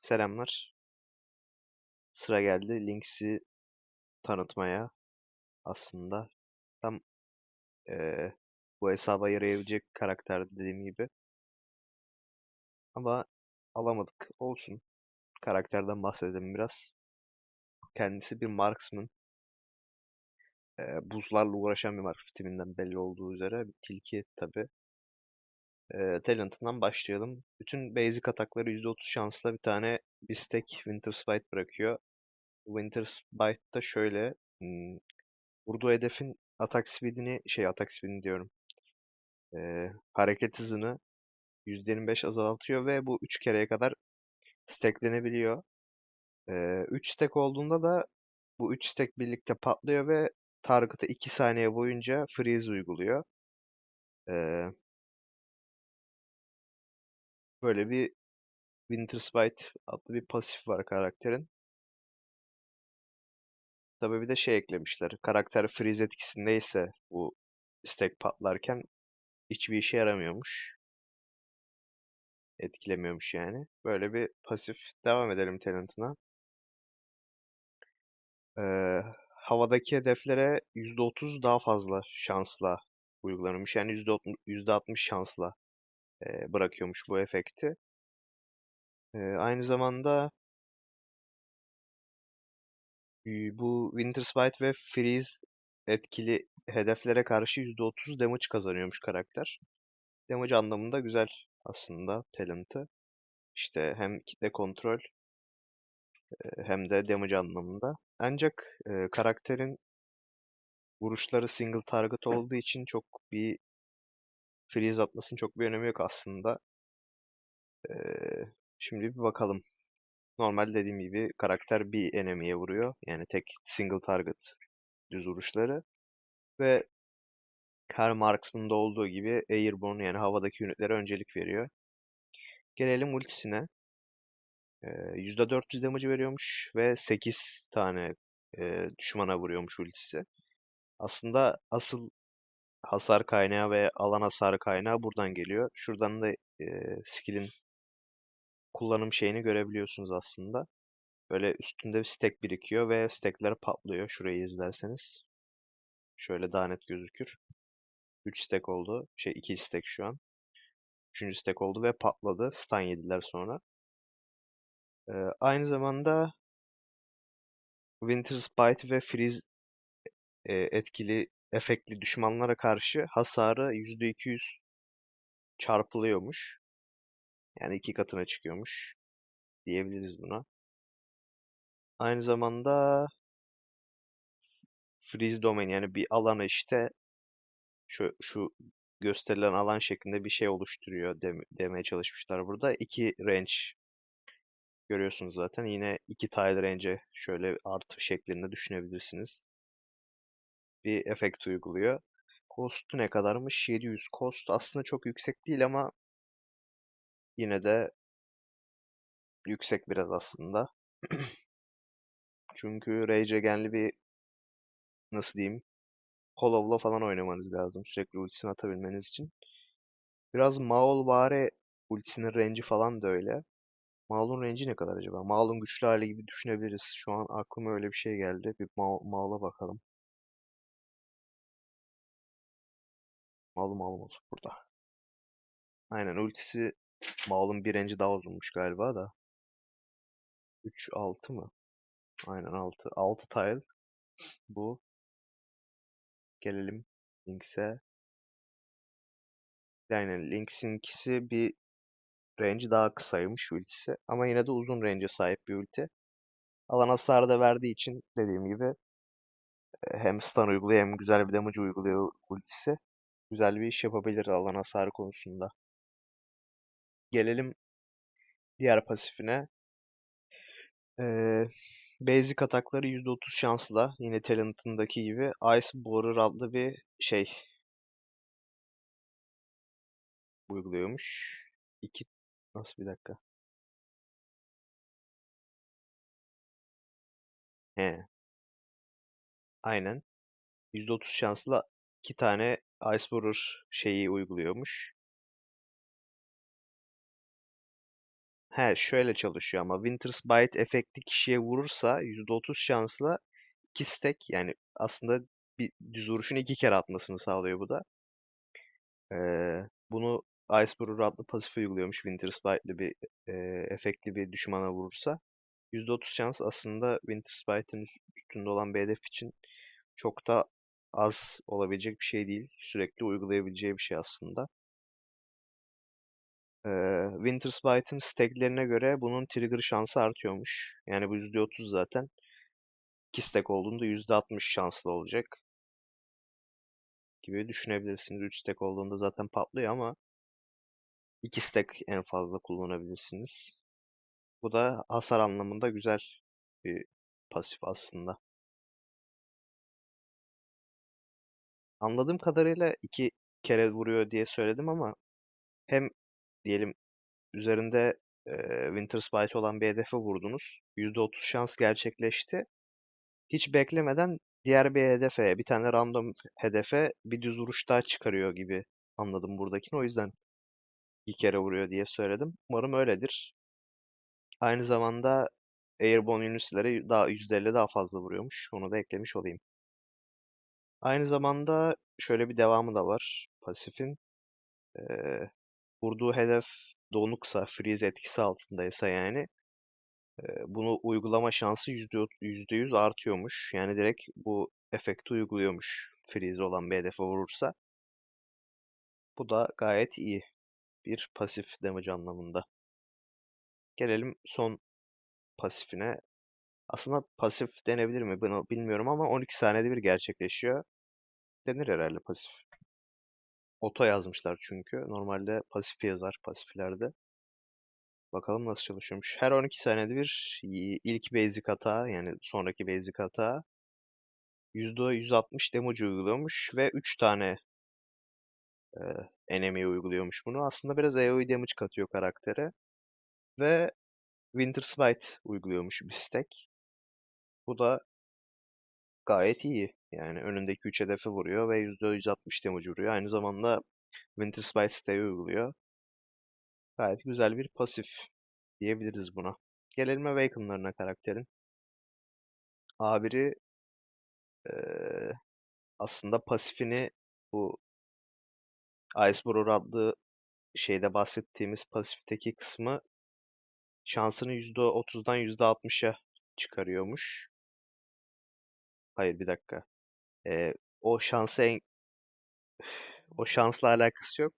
Selamlar. Sıra geldi Lynx'i tanıtmaya aslında. Tam eee, bu hesaba yarayabilecek karakter dediğim gibi. Ama alamadık. Olsun. Karakterden bahsedelim biraz. Kendisi bir marksman. Eee, buzlarla uğraşan bir marksman timinden belli olduğu üzere. Bir tilki tabii. Eee talent'ından başlayalım. Bütün basic atakları %30 şansla bir tane bir stack Winter Spite bırakıyor. Winter Spite da şöyle. hmm, Vurduğu hedefin atak speed'ini şey atak speed'ini diyorum. Ee, hareket hızını %25 azaltıyor ve bu 3 kereye kadar stacklenebiliyor. Ee, 3 stack olduğunda da bu 3 stack birlikte patlıyor ve target'a 2 saniye boyunca freeze uyguluyor. Ee, böyle bir Winter Spite adlı bir pasif var karakterin. Tabii bir de şey eklemişler. Karakter freeze etkisindeyse bu stack patlarken hiçbir işe yaramıyormuş. Etkilemiyormuş yani. Böyle bir pasif. Devam edelim talent'ına. Ee, havadaki hedeflere %30 daha fazla şansla uygulanıyormuş. Yani %60, %60 şansla e, bırakıyormuş bu efekti. E, aynı zamanda bu Winter Spite ve Freeze etkili hedeflere karşı %30 damage kazanıyormuş karakter. Damage anlamında güzel aslında talent'ı. İşte hem kitle kontrol hem de damage anlamında. Ancak e, karakterin vuruşları single target olduğu için çok bir freeze atmasının çok bir önemi yok aslında. Ee, şimdi bir bakalım. Normal dediğim gibi karakter bir enemy'ye vuruyor. Yani tek single target düz vuruşları. Ve her marksman'da olduğu gibi airborne yani havadaki unitlere öncelik veriyor. Gelelim ultisine. Ee, %400 damage veriyormuş ve 8 tane e, düşmana vuruyormuş ultisi. Aslında asıl hasar kaynağı ve alan hasarı kaynağı buradan geliyor. Şuradan da e, skill'in kullanım şeyini görebiliyorsunuz aslında. Böyle üstünde bir stack birikiyor ve stackler patlıyor. Şurayı izlerseniz. Şöyle daha net gözükür. 3 stack oldu. Şey 2 stack şu an. 3. stack oldu ve patladı. Stun yediler sonra. Ee, aynı zamanda Winter Spite ve Freeze e, etkili efektli düşmanlara karşı hasarı %200 çarpılıyormuş. Yani iki katına çıkıyormuş diyebiliriz buna. Aynı zamanda freeze domain yani bir alana işte şu, şu gösterilen alan şeklinde bir şey oluşturuyor dem demeye çalışmışlar burada. İki range görüyorsunuz zaten. Yine iki tile range'e şöyle artı şeklinde düşünebilirsiniz. Bir efekt uyguluyor. Cost'u ne kadarmış? 700. Cost aslında çok yüksek değil ama yine de yüksek biraz aslında. Çünkü Rage bir nasıl diyeyim Hollow'la falan oynamanız lazım sürekli ultisini atabilmeniz için. Biraz Maul-vari ultisinin range'i falan da öyle. Maul'un range'i ne kadar acaba? Maul'un güçlü hali gibi düşünebiliriz. Şu an aklıma öyle bir şey geldi. Bir Maul, Maul'a bakalım. Maul Maul burada. Aynen ultisi Maul'un bir range'i daha uzunmuş galiba da. 3 6 mı? Aynen 6. 6 tile. Bu. Gelelim Lynx'e. Yani Lynx'inkisi bir range daha kısaymış ultisi. Ama yine de uzun range'e sahip bir ulti. Alan hasarı da verdiği için dediğim gibi e, hem stun uyguluyor hem güzel bir damage uyguluyor ultisi. Güzel bir iş yapabilir alan hasarı konusunda. Gelelim diğer pasifine. Ee, basic atakları %30 şansla. Yine Talent'ındaki gibi Ice Borer adlı bir şey uyguluyormuş. İki nasıl bir dakika? He. Aynen. %30 şansla iki tane Ice Borer şeyi uyguluyormuş. He şöyle çalışıyor ama Winter's Bite efekti kişiye vurursa %30 şansla 2 stack yani aslında bir düz vuruşun iki kere atmasını sağlıyor bu da. Ee, bunu Iceberg adlı pasif uyguluyormuş Winter's Bite'li bir e, efektli bir düşmana vurursa. %30 şans aslında Winter's Bite'ın üstünde olan bir hedef için çok da az olabilecek bir şey değil. Sürekli uygulayabileceği bir şey aslında. Winter's Bite'ın stacklerine göre bunun trigger şansı artıyormuş. Yani bu %30 zaten. 2 stack olduğunda %60 şanslı olacak gibi düşünebilirsiniz. 3 stack olduğunda zaten patlıyor ama 2 stack en fazla kullanabilirsiniz. Bu da hasar anlamında güzel bir pasif aslında. Anladığım kadarıyla iki kere vuruyor diye söyledim ama hem diyelim üzerinde e, Winter Spite olan bir hedefe vurdunuz. %30 şans gerçekleşti. Hiç beklemeden diğer bir hedefe, bir tane random hedefe bir düz vuruş daha çıkarıyor gibi anladım buradakini. O yüzden iki kere vuruyor diye söyledim. Umarım öyledir. Aynı zamanda Airborne Unit'lere daha %50 daha fazla vuruyormuş. Onu da eklemiş olayım. Aynı zamanda şöyle bir devamı da var pasifin. Ee, vurduğu hedef donuksa, freeze etkisi altındaysa yani e, bunu uygulama şansı %100 artıyormuş. Yani direkt bu efekti uyguluyormuş freeze olan bir hedefe vurursa. Bu da gayet iyi bir pasif damage anlamında. Gelelim son pasifine. Aslında pasif denebilir mi bunu bilmiyorum ama 12 saniyede bir gerçekleşiyor. Denir herhalde pasif. Oto yazmışlar çünkü. Normalde pasif yazar pasiflerde. Bakalım nasıl çalışıyormuş. Her 12 saniyede bir ilk basic hata yani sonraki basic hata %160 damage uyguluyormuş ve 3 tane e, enemy'ye uyguluyormuş bunu. Aslında biraz AoE damage katıyor karaktere. Ve Winter Smite uyguluyormuş bir stack. Bu da gayet iyi. Yani önündeki 3 hedefe vuruyor ve %160 damage vuruyor. Aynı zamanda Winter Smite stack'i uyguluyor. Gayet güzel bir pasif diyebiliriz buna. Gelelim Awaken'larına karakterin. A1'i ee, aslında pasifini bu Iceborrow adlı şeyde bahsettiğimiz pasifteki kısmı şansını %30'dan %60'a çıkarıyormuş. Hayır bir dakika. Ee, o şansı en... o şansla alakası yok.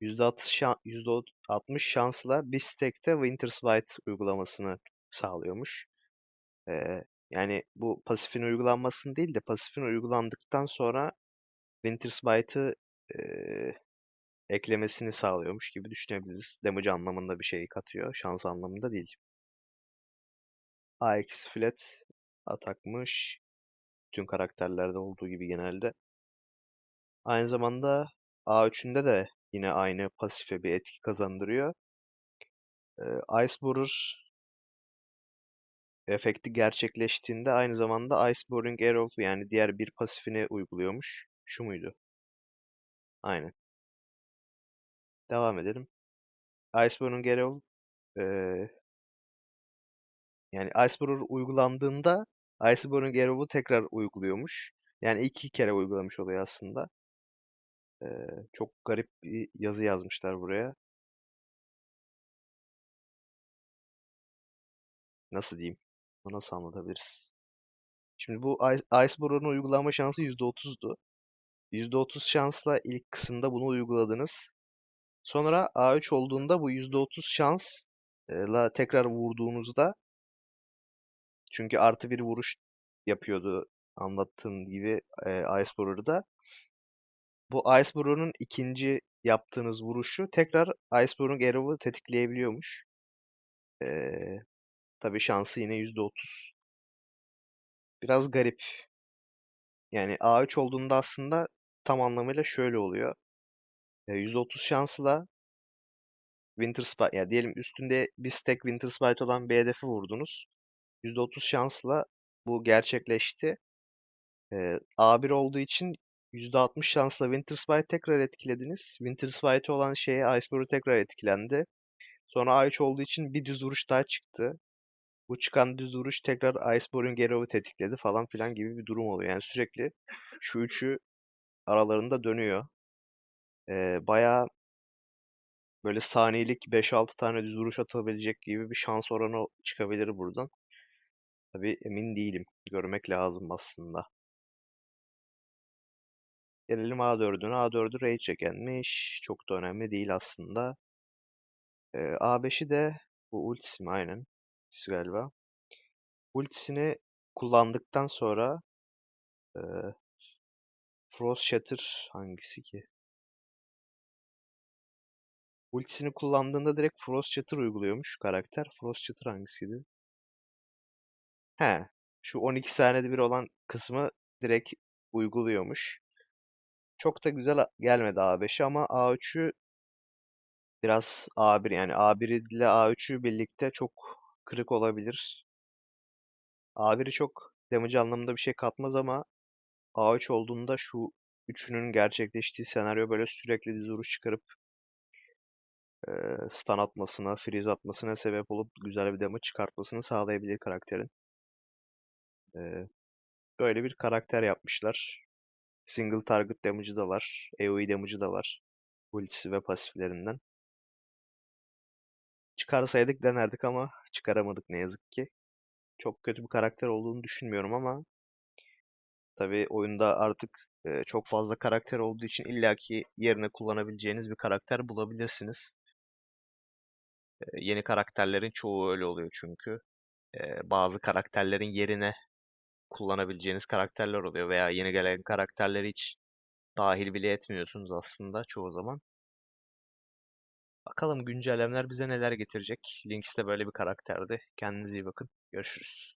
%60, şan... %60 şansla bir stack'te Winter's White uygulamasını sağlıyormuş. Ee, yani bu pasifin uygulanmasını değil de pasifin uygulandıktan sonra Winter's Bite'ı e, eklemesini sağlıyormuş gibi düşünebiliriz. Damage anlamında bir şey katıyor. Şans anlamında değil. A2 flat atakmış. Bütün karakterlerde olduğu gibi genelde. Aynı zamanda A3'ünde de yine aynı pasife bir etki kazandırıyor. Ee, Iceborer efekti gerçekleştiğinde aynı zamanda Iceboring Arrow yani diğer bir pasifini uyguluyormuş. Şu muydu? Aynen. Devam edelim. Iceboring Arrow ee, yani Icebreaker uygulandığında Icebreaker Arrow'u tekrar uyguluyormuş. Yani iki kere uygulamış oluyor aslında. Ee, çok garip bir yazı yazmışlar buraya. Nasıl diyeyim? Nasıl anlatabiliriz? Şimdi bu Iceborne'un uygulama şansı %30'du. %30 şansla ilk kısımda bunu uyguladınız. Sonra A3 olduğunda bu %30 şansla tekrar vurduğunuzda çünkü artı bir vuruş yapıyordu anlattığım gibi e, Iceborne'da. Bu Iceborne'un ikinci yaptığınız vuruşu tekrar Iceborne Arrow'u tetikleyebiliyormuş. Ee, tabii şansı yine %30. Biraz garip. Yani A3 olduğunda aslında tam anlamıyla şöyle oluyor. E, %30 şansla Winter Spite, ya diyelim üstünde bir stack Winter Spite olan bir hedefi vurdunuz. %30 şansla bu gerçekleşti. Ee, A1 olduğu için %60 şansla Winter Spite tekrar etkilediniz. Winter Spite olan şeye Iceberg tekrar etkilendi. Sonra A3 olduğu için bir düz vuruş daha çıktı. Bu çıkan düz vuruş tekrar Iceborne Gerov'u tetikledi falan filan gibi bir durum oluyor. Yani sürekli şu üçü aralarında dönüyor. Ee, bayağı böyle saniyelik 5-6 tane düz vuruş atabilecek gibi bir şans oranı çıkabilir buradan. Tabii emin değilim. Görmek lazım aslında. Gelelim A4'üne. A4'ü Rage Again'miş. Çok da önemli değil aslında. Ee, A5'i de bu ultisi? Aynen. Ultisi galiba. Ultisini kullandıktan sonra e, Frost Shatter hangisi ki? Ultisini kullandığında direkt Frost Shatter uyguluyormuş karakter. Frost Shatter hangisiydi? He, şu 12 saniyede bir olan kısmı direkt uyguluyormuş. Çok da güzel gelmedi A5'i ama A3'ü biraz A1 yani A1 ile A3'ü birlikte çok kırık olabilir. A1'i çok damage anlamında bir şey katmaz ama A3 olduğunda şu üçünün gerçekleştiği senaryo böyle sürekli düz vuruş çıkarıp e, stun atmasına, freeze atmasına sebep olup güzel bir damage çıkartmasını sağlayabilir karakterin. E, böyle bir karakter yapmışlar. Single target damage'ı da var. AoE damage'ı da var. Ultisi ve pasiflerinden. Çıkarsaydık denerdik ama çıkaramadık ne yazık ki. Çok kötü bir karakter olduğunu düşünmüyorum ama tabii oyunda artık e, çok fazla karakter olduğu için illaki yerine kullanabileceğiniz bir karakter bulabilirsiniz. E, yeni karakterlerin çoğu öyle oluyor çünkü. E, bazı karakterlerin yerine kullanabileceğiniz karakterler oluyor veya yeni gelen karakterleri hiç dahil bile etmiyorsunuz aslında çoğu zaman. Bakalım güncellemeler bize neler getirecek. Lynx de böyle bir karakterdi. Kendinize iyi bakın. Görüşürüz.